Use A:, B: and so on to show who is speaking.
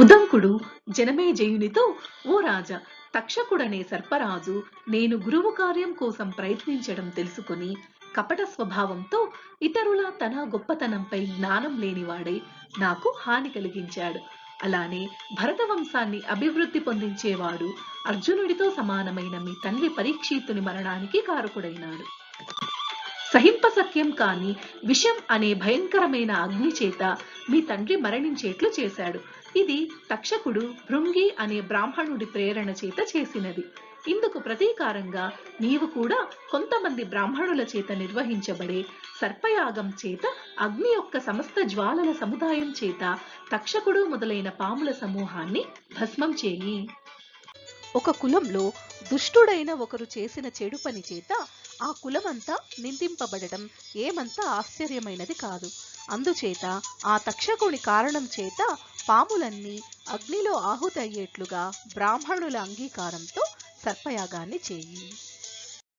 A: ఉదంకుడు జనమేజయునితో ఓ రాజా తక్షకుడనే సర్పరాజు నేను గురువు కార్యం కోసం ప్రయత్నించడం తెలుసుకుని కపట స్వభావంతో ఇతరుల తన గొప్పతనంపై జ్ఞానం లేనివాడై నాకు హాని కలిగించాడు. అలానే భరత వంశాన్ని అభివృద్ధి పొందించేవాడు అర్జునుడితో సమానమైన మీ తండ్రి పరీక్షితుని మరణానికి కారకుడైనాడు. సహింపసఖ్యం కాని విషం అనే భయంకరమైన అగ్ని చేత మీ తండ్రి మరణించేట్లు చేశాడు. ఇది తక్షకుడు భృంగి అనే బ్రాహ్మణుడి ప్రేరణ చేత చేసినది. ఇందుకు ప్రతీకారంగా నీవు కూడా కొంతమంది బ్రాహ్మణుల చేత నిర్వహించబడే సర్పయాగం చేత అగ్ని యొక్క సమస్త జ్వాలల సముదాయం చేత తక్షకుడు మొదలైన పాముల సమూహాన్ని భస్మం చేయి.
B: ఒక కులంలో దుష్టుడైన ఒకరు చేసిన చెడు పని చేత ఆ కులమంతా నిందింపబడటం ఏమంత ఆశ్చర్యమైనది కాదు. అందుచేత ఆ తక్షకుని కారణం చేత పాములన్నీ అగ్నిలో ఆహుతయ్యేట్లుగా బ్రాహ్మణుల అంగీకారంతో సర్పయాగాన్ని చేయి.